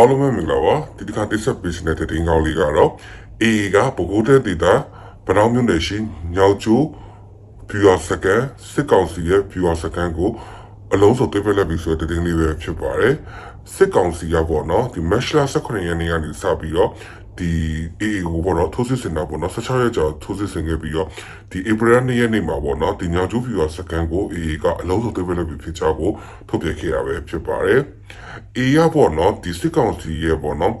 အားလုံးပဲမင်္ဂလာပါဒီတစ်ခါတိဆက်ပေးတဲ့တဲ့တင်ကောင်းလေးကတော့ AA ကပကိုးတဲ့ဒေတာဗနောင်းမြို့နယ်ရှိညောင်ကျိုး viewer second စစ်ကောင်စီရဲ့ viewer second ကိုအလုံးစုံတွေ့ပြလက်ပြီးဆိုတဲ့တင်လေးပဲဖြစ်ပါတယ် စစ်ကောင်စီကပေါ့နော်ဒီ match လာ18ရက်နေ့ကနေစပြီးတော့ဒီ AA ကိုပေါ့နော်ထိုးစစ်ဆင်တာပေါ့နော်16ရက်ကြာထိုးစစ်ဆင်ခဲ့ပြီးတော့ဒီ April 2ရက်နေ့မှာပေါ့နော်ဒီညောင်ကျိုး viewer second ကို AA ကအလုံးစုံတွေ့ပြလက်ပြီးဖြစ်ကြောင်းကိုထုတ်ပြန်ခဲ့ရပဲဖြစ်ပါတယ်။ AA ကပေါ့နော်ဒီစစ်ကောင်စီရဲ့ပေါ့နော်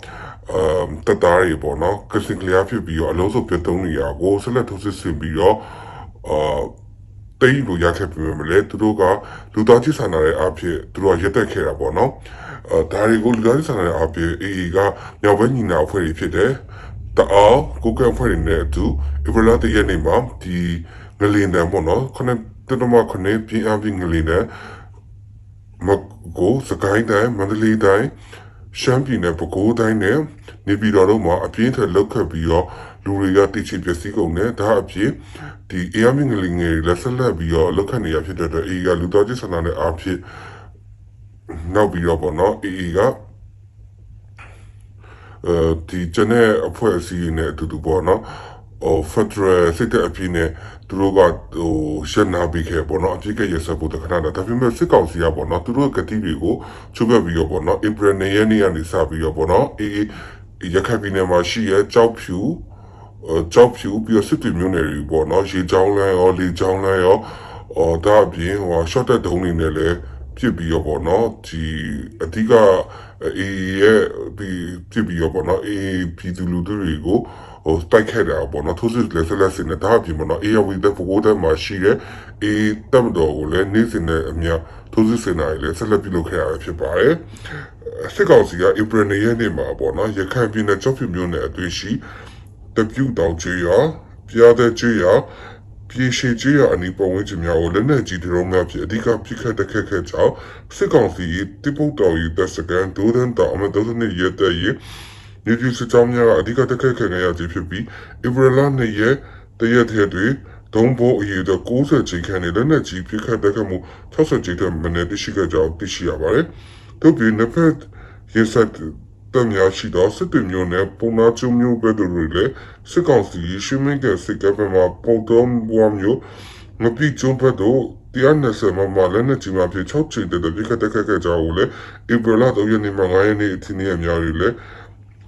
အမ်တသားတွေပေါ့နော်ကစင်ကလျာဖြစ်ပြီးတော့အလုံးစုံပြတ်သုံးနေရကိုဆက်လက်ထိုးစစ်ဆင်ပြီးတော့အာ တိတ်လို့ရခဲ့ပြီမလဲသူတို့ကလူသားချင်းဆန္ဒရဲ့အဖြစ်သူတို့ကရက်တက်ခဲ့တာပေါ့နော်အဲဒါတွေကိုလူသားချင်းဆန္ဒရဲ့အဖြစ်အေအေကမြောက်ဘက်ညီနာအဖွဲ့တွေဖြစ်တယ်တအားကိုကန့်အဖွဲ့တွေနဲ့အတူဧပြီလတရက်နေ့မှာဒီငလင်တန်ပေါ့နော်ခနဲ့တတမခနဲ့ပြင်းအပြီးငလင်တန်မကိုစကိုင်းတိုင်းမန္တလေးတိုင်းရှမ်းပြည်နယ်ပဲခူးတိုင်းနဲ့နေပြည်တော်တို့မှာအပြင်းထန်လောက်ခတ်ပြီးတော့ လူတွေကတိချပျက်စီးကုန်တယ်ဒါအပြင်ဒီအေးအမင်းငလင်ငယ်လက်ဆက်လက်ပြီးတော့လောက်ခတ်နေရဖြစ်တဲ့အတွက်အေးကလူတော်ချင်းဆန္ဒနဲ့အဖြစ်နောက်ပြီးတော့ပေါ့နော်အေးကအဲဒီကျန်တဲ့အဖွဲ့အစည်းတွေနဲ့အတူတူပေါ့နော်ဟိုဖက်ဒရယ်စစ်တဲ့အဖြစ်နဲ့သူတို့ကဟိုရှင်းနာပြီးခဲ့ပေါ့နော်အဖြစ်ကရဆက်ဖို့တခဏတာဒါပေမဲ့စစ်ကောင်စီကပေါ့နော်သူတို့ကတိတွေကိုချုပ်ပြပြီးတော့ပေါ့နော်ဧပြီနေ့ရက်နေ့ကနေစပြီးတော့ပေါ့နော်အေးရခိုင်ပြည်နယ်မှာရှိရဲ့ကြောက်ဖြူ呃 ကြောက်ဖြူပြီးတော့စစ်တွေမျိုးနယ်တွေပေါ့နော်ရေချောင်းလမ်းရောလေချောင်းလမ်းရောအော်ဒါအပြင်ဟို short တက်ဒုံးနေနဲ့လည်းဖြစ်ပြီးတော့ပေါ့နော်ဒီအဓိကအေးရဲ့ဒီဖြစ်ပြီးတော့ပေါ့နော်အေးပြည်သူလူထုတွေကိုဟိုတိုက်ခိုက်တာပေါ့နော်ထိုးစစ်လည်းဆက်လက်စင်နဲ့ဒါအပြင်ပေါ့နော်အေးရဝီတဲ့ပကိုးတဲ့မှာရှိတဲ့အေးတက်မတော်ကိုလည်းနေ့စဉ်နဲ့အမြထိုးစစ်စင်တာလည်းဆက်လက်ပြုလုပ်ခဲ့ရဖြစ်ပါတယ်စစ်ကောင်စီကဧပြီနေ့ရက်နေ့မှာပေါ့နော်ရခိုင်ပြည်နယ်ကြောက်ဖြူမျိုးနယ်အသွေးရှိ တပြုတ်တောင်ကျွေးရပြားတဲ့ကျွေးရပြေရှိကျွေးရအနီးပတ်ဝန်းကျင်များကိုလက်နက်ကြီးဒရုန်းများဖြင့်အဓိကပြစ်ခတ်တက်ခတ်ခဲ့ကြောင်းစစ်ကောင်စီတိပုတ်တော်ယူတပ်စကန်ဒိုဒန်တောင်အမတော်စနစ်ရဲတဲ့ရင်မြေကြီးစစ်ကြောင်းများကအဓိကတက်ခတ်ခဲ့ရခြင်းဖြစ်ပြီးဧပြီလ2ရက်တရက်တည်းတွင်ဒုံဘိုးအရေးတော့60ချိန်ခန့်နဲ့လက်နက်ကြီးပြစ်ခတ်တက်ခတ်မှု60ချိန်ထက်မနည်းသိရှိခဲ့ကြောင်းသိရှိရပါတယ်။တို့ပြည်နှစ်ဖက်ရဲစက် တများရှိသောစစ်တွေမျိုးနဲ့ပုံနာချုံမျိုးပဲတို့တွေလည်းစစ်ကောင်စီရှိမင်းကစစ်ကပ်မှာပုံတော်ဘွားမျိုးမပြည့်ချုံဘက်တို့တရားနယ်စမမှာလည်းနဲ့ကြီးမှာဖြစ်6ချိန်တဲ့ပြခတ်တက်ခတ်ကြကိုလည်းဧပြီလ3ရက်နေ့မှာ9ရက်နေ့အထိနေ့အများကြီးလည်း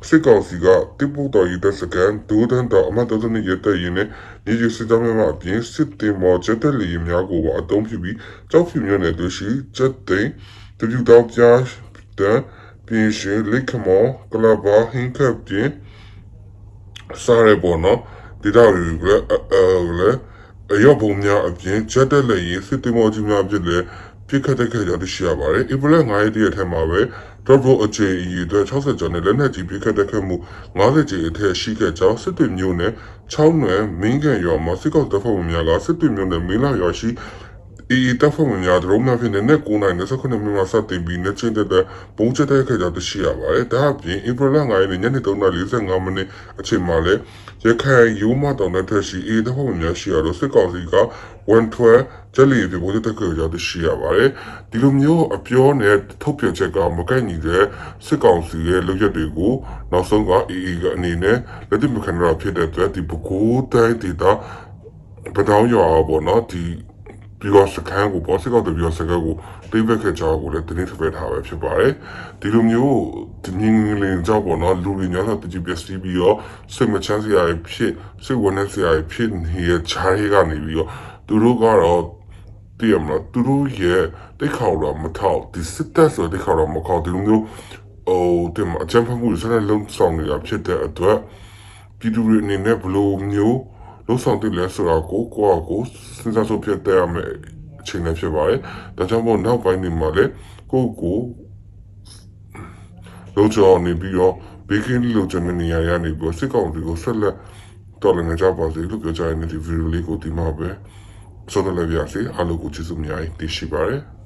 စစ်ကောင်စီကတိပုတ်တော်ရတဲ့စကန်ဒိုဒန်တော်အမတ်တော်နဲ့ရတဲ့ရင်နဲ့ညီကြီးစစ်သားများအပြင်စစ်တင်မော်ချက်တဲ့လီများကိုပါအတုံးဖြစ်ပြီးကြောက်ဖြူမျိုးနဲ့တို့ရှိချက်သိန်းတပြူတောင်ပြားတဲ့ ပြင်ရှင်လိခမောကလဘာဟင်းကပ်ပြင်စားရပေါ်နော်ဒီတော့ဒီကအဲလေအယောပုံများအပြင်ချက်တဲ့လည်းရင်စစ်တင်မော်ကြီးများဖြစ်လေပြစ်ခတ်တဲ့ခဲ့ကြတရှိရပါတယ်ဧပြီလ9ရက်တည်းထဲမှာပဲတော့ဘိုအချေအီအတွက်60ကျော်နဲ့လက်နက်ကြီးပြစ်ခတ်တဲ့ခဲ့မှု90ကျအထက်ရှိခဲ့ကြောင်းစစ်တွေမျိုးနဲ့6နယ်မင်းကန်ရွာမှာစစ်ကောက်တပ်ဖွဲ့ဝင်များကစစ်တွေမျိုးနဲ့မင်းလာရွာရှိ အီတပ်ဖွဲ့ဝင်များတို့မှဖြစ်နေတဲ့9နိုင်29မိနစ်စတင်ပြီးနေချင်းတဲ့ပုံချက်တဲ့ခါကျတရှိရပါတယ်။ဒါအပြင်ဧပြီလ9ရက်နေ့ညနေ3:45မိနစ်အချိန်မှာလည်းရခိုင်ယူမတောင်တဲ့ထက်ရှိအီတပ်ဖွဲ့ဝင်များရှိရတော့စစ်ကောင်စီက112ကျလီဒီပုံချက်တဲ့ခါကျတရှိရပါတယ်။ဒီလိုမျိုးအပြောနဲ့ထုတ်ပြန်ချက်ကမကိုက်ညီတဲ့စစ်ကောင်စီရဲ့လုပ်ရက်တွေကိုနောက်ဆုံးက AA ကအနေနဲ့လက်တွေ့မခံရဖြစ်တဲ့အတွက်ဒီပကိုးတိုင်းဒေတာပတောင်းရွာပေါ့နော်ဒီ ပြီးတော့စကန်ကိုပေါ်စစ်ကောက်တပြီးတော့စကန်ကိုတိမ့်ဘက်ခဲ့ကြကိုလည်းတင်းထုတ်ထားပဲဖြစ်ပါတယ်ဒီလိုမျိုးဒီငင်းလင်းကြောက်ပေါ့နော်လူတွေညာတော့တကြည်ပစ္စည်းပြီးတော့စိတ်မချမ်းစရာဖြစ်စိတ်ဝင်နေစရာဖြစ်နေတဲ့ခြားရေးကနေပြီးတော့သူတို့ကတော့တည်ရမလားသူတို့ရဲ့တိတ်ခေါက်တော့မထောက်ဒီစစ်တပ်ဆိုတိတ်ခေါက်တော့မခေါက်ဒီလိုမျိုးဟိုတင်အချမ်းဖမှုဆက်လက်လုံးဆောင်နေတာဖြစ်တဲ့အတွက်ပြည်သူတွေအနေနဲ့ဘလို့မျိုး လုံးဆောင်တယ်လဲဆိုတာကိုကိုယ့်အကိုစဉ်းစားဆုံးဖြစ်တဲ့မယ်အချိန်နဲ့ဖြစ်ပါတယ်။ဒါကြောင့်မို့နောက်ပိုင်းဒီမှာလေကိုယ့်ကိုလုံးချောင်းနေပြီးတော့ဘေးကင်းလို့ကျွန်မနေရာရနေပြီးစစ်ကောင်စီကိုဆက်လက်တော်လည်းကြပါစေလို့ပြောကြတဲ့ဒီဗီဒီယိုလေးကိုဒီမှာပဲဆောင်းလည်းပြရစီအားလုံးကိုကျေးဇူးများတင်ရှိပါတယ်။